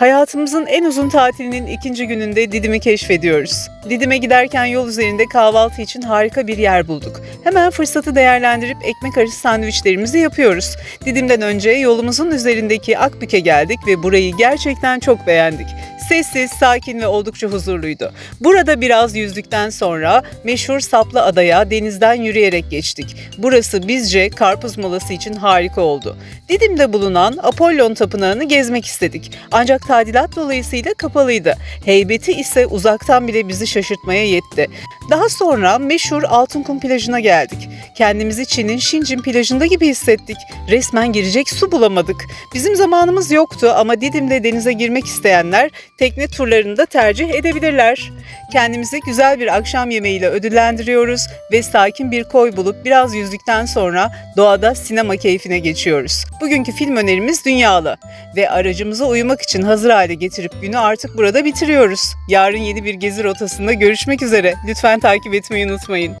Hayatımızın en uzun tatilinin ikinci gününde Didim'i keşfediyoruz. Didim'e giderken yol üzerinde kahvaltı için harika bir yer bulduk. Hemen fırsatı değerlendirip ekmek arası sandviçlerimizi yapıyoruz. Didim'den önce yolumuzun üzerindeki Akbük'e geldik ve burayı gerçekten çok beğendik. Sessiz, sakin ve oldukça huzurluydu. Burada biraz yüzdükten sonra meşhur Saplı Adaya denizden yürüyerek geçtik. Burası bizce karpuz molası için harika oldu. Didim'de bulunan Apollon Tapınağı'nı gezmek istedik. Ancak tadilat dolayısıyla kapalıydı. Heybeti ise uzaktan bile bizi şaşırtmaya yetti. Daha sonra meşhur Altınkum plajına geldik. Kendimizi Çin'in Şincin plajında gibi hissettik. Resmen girecek su bulamadık. Bizim zamanımız yoktu ama Didim'de denize girmek isteyenler tekne turlarını da tercih edebilirler. Kendimizi güzel bir akşam yemeğiyle ödüllendiriyoruz ve sakin bir koy bulup biraz yüzdükten sonra doğada sinema keyfine geçiyoruz. Bugünkü film önerimiz Dünyalı ve aracımıza uyumak için hazır hale getirip günü artık burada bitiriyoruz. Yarın yeni bir gezi rotasında görüşmek üzere. Lütfen takip etmeyi unutmayın.